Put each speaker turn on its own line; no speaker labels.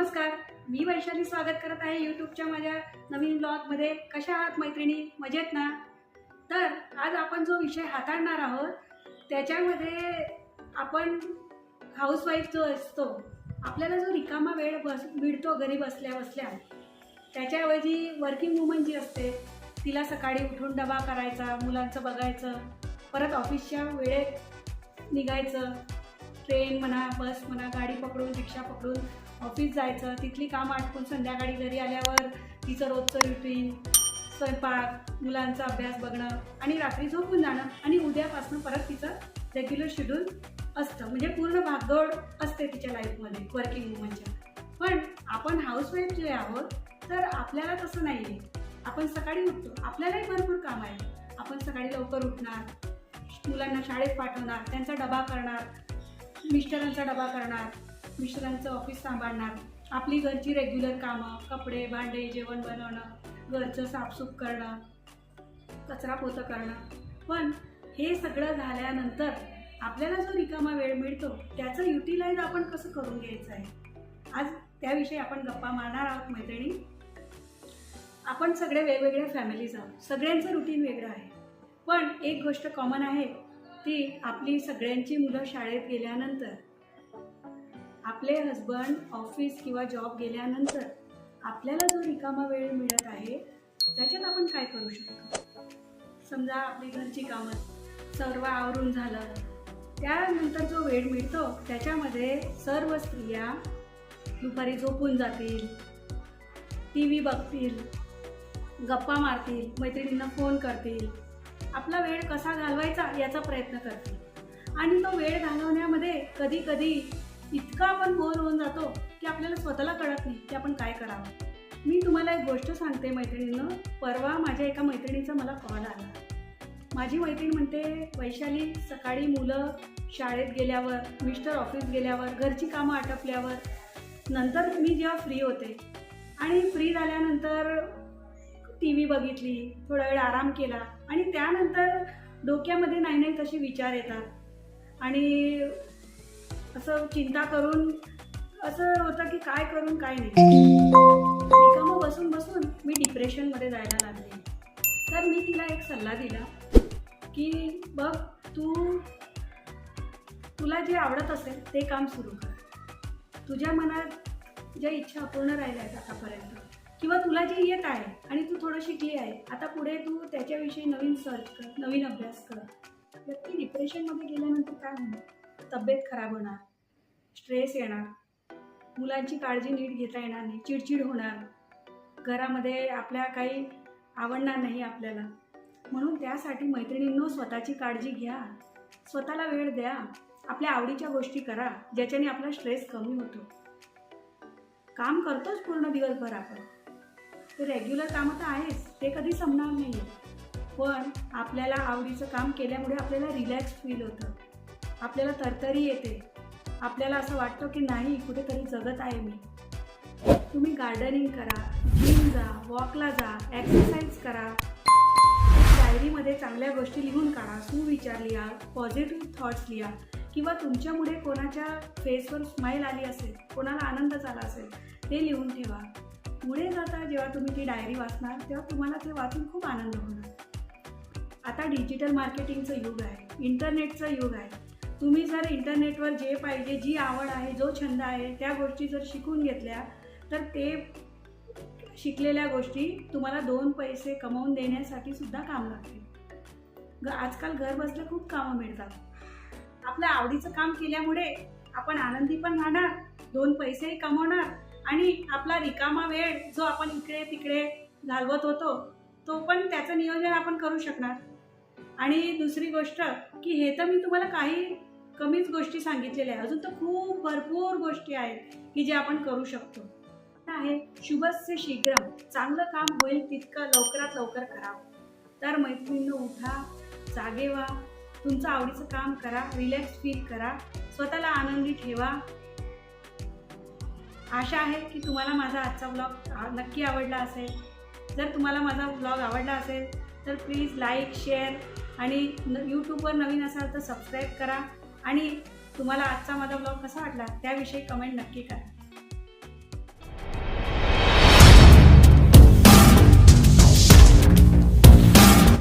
नमस्कार. मी वैशाली स्वागत करत आहे यूट्यूबच्या माझ्या नवीन ब्लॉगमध्ये कशा आहात मैत्रिणी? मजेत ना? तर आज आपण जो विषय हाताळणार आहोत त्याच्यामध्ये आपण हाऊसवाईफ जो असतो आपल्याला जो रिकामा वेळ बस मिळतो घरी बसल्या बसल्या त्याच्याऐवजी वर्किंग वुमन जी असते तिला सकाळी उठून डबा करायचा मुलांचं बघायचं परत ऑफिसच्या वेळेत निघायचं ट्रेन म्हणा बस म्हणा गाडी पकडून रिक्षा पकडून ऑफिस जायचं. तिथली कामं आटपून संध्याकाळी घरी आल्यावर तिचं रोजचं रुटीन स्वयंपाक मुलांचा अभ्यास बघणं आणि रात्री झोपून जाणं आणि उद्यापासून परत तिचं रेग्युलर शेड्यूल असतं. म्हणजे पूर्ण भागदौड असते तिच्या लाईफमध्ये वर्किंग वुमनच्या पण आपण हाऊसवाईफ जे आहोत तर आपल्याला तसं नाही आहे आपण सकाळी उठतो. आपल्यालाही भरपूर काम आहे. आपण सकाळी लवकर उठणार मुलांना शाळेत पाठवणार त्यांचा डबा करणार मिस्टरांचा डबा करणार मिस्टरांचं ऑफिस सांभाळणार आपली घरची रेग्युलर कामं कपडे भांडे जेवण बनवणं घरचं साफसूफ करणं कचरा पोतं करणं. पण हे सगळं झाल्यानंतर आपल्याला जो रिकामा वेळ मिळतो त्याचं युटिलाइज आपण कसं करून घ्यायचं आहे? आज त्याविषयी आपण गप्पा मारणार आहोत मैत्रिणी. आपण सगळे वेगवेगळ्या फॅमिलीज आहोत. सगळ्यांचं रुटीन वेगळं आहे. पण एक गोष्ट कॉमन आहे ती आपली सगळ्यांची मुलं शाळेत गेल्यानंतर आपले हजबंड ऑफिस किंवा जॉब गेल्यानंतर आपल्याला जो रिकामा वेळ मिळत आहे त्याच्यात आपण काय करू शकतो? समजा आपली घरची कामं सर्व आवरून झालं त्यानंतर जो वेळ मिळतो त्याच्यामध्ये सर्व स्त्रिया दुपारी झोपून जातील टी व्ही बघतील गप्पा मारतील मैत्रिणींना फोन करतील आपला वेळ कसा घालवायचा याचा प्रयत्न करते आणि तो वेळ घालवण्यामध्ये कधी कधी इतका आपण बोर होऊन जातो की आपल्याला स्वतःला कळत नाही की आपण काय करावं. मी तुम्हाला एक गोष्ट सांगते मैत्रिणीनं परवा माझ्या एका मैत्रिणीचा मला कॉल आला. माझी मैत्रीण म्हणते वैशाली सकाळी मुलं शाळेत गेल्यावर मिस्टर ऑफिस गेल्यावर घरची कामं आटपल्यावर नंतर मी जेव्हा फ्री होते आणि फ्री झाल्यानंतर टी व्ही बघितली थोडा वेळ आराम केला आणि त्यानंतर डोक्यामध्ये नाही नाही तसे विचार येतात. आणि असं चिंता करून असं होतं की काय करून काय नाही. रिकामं बसून बसून मी डिप्रेशनमध्ये जायला लागले. तर मी तिला एक सल्ला दिला की बघ तू तुला जे आवडत असेल ते काम सुरू कर. तुझ्या मनात ज्या इच्छा अपूर्ण राहिल्या आहेत आतापर्यंत किंवा तुला जे येत आहे आणि तू थोडं शिकली आहे आता पुढे तू त्याच्याविषयी नवीन सर्च कर नवीन अभ्यास कर. व्यक्ती डिप्रेशनमध्ये गेल्यानंतर काय होणार? तब्येत खराब होणार स्ट्रेस येणार मुलांची काळजी नीट घेता येणार नाही चिडचिड होणार घरामध्ये आपल्या काही आवडणार नाही आपल्याला. म्हणून त्यासाठी मैत्रिणींनो स्वतःची काळजी घ्या. स्वतःला वेळ द्या. आपल्या आवडीच्या गोष्टी करा ज्याच्याने आपला स्ट्रेस कमी होतो. काम करतोच पूर्ण दिवसभर आपण. ते रेग्युलर कामं तर आहेच ते कधी संपणार नाही पण आपल्याला आवडीचं काम केल्यामुळे आपल्याला रिलॅक्स फील होतं. आपल्याला तरतरी येते. आपल्याला असं वाटतं की नाही कुठेतरी जगत आहे मी. तुम्ही गार्डनिंग करा जिम जा वॉकला जा एक्सरसाइज करा. डायरीमध्ये चांगल्या गोष्टी लिहून काढा सुविचार लिहा पॉझिटिव्ह थॉट्स लिहा. किंवा तुमच्यामुळे कोणाच्या फेसवर स्माईल आली असेल कोणाला आनंद झाला असेल ते लिहून ठेवा. पुढे जाता जेव्हा तुम्ही ती डायरी वाचणार तेव्हा तुम्हाला ते वाचून खूप आनंद होणार. आता डिजिटल मार्केटिंगचं युग आहे इंटरनेटचं युग आहे. तुम्ही जर इंटरनेटवर जे पाहिजे जी आवड आहे जो छंद आहे त्या गोष्टी जर शिकून घेतल्या तर ते शिकलेल्या गोष्टी तुम्हाला दोन पैसे कमवून देण्यासाठी सुद्धा काम लागतील. ग आजकाल घर बसल्या खूप कामं मिळतात. आपल्या आवडीचं काम केल्यामुळे आपण आनंदी पण राहणार दोन पैसेही कमवणार आणि आपला रिकामा वेळ जो आपण इकडे तिकडे घालवत होतो तो पण त्याचं नियोजन आपण करू शकणार. आणि दुसरी गोष्ट की हे तर मी तुम्हाला काही कमीच गोष्टी सांगितलेल्या आहे अजून तर खूप भरपूर गोष्टी आहेत की जे आपण करू शकतो. आहे शुभस्य शीघ्रम चांगलं काम होईल तितकं लवकरात लवकर करावं तर मैत्रिणीनं उठा जागे व्हा. तुमचं आवडीचं काम करा. रिलॅक्स फील करा. स्वतःला आनंदी ठेवा. आशा आहे की तुम्हाला माझा आजचा ब्लॉग नक्की आवडला असेल. जर तुम्हाला माझा ब्लॉग आवडला असेल तर प्लीज लाईक शेअर आणि न यूट्यूबवर नवीन असाल तर सबस्क्राईब करा. आणि तुम्हाला आजचा माझा ब्लॉग कसा वाटला त्याविषयी कमेंट नक्की करा.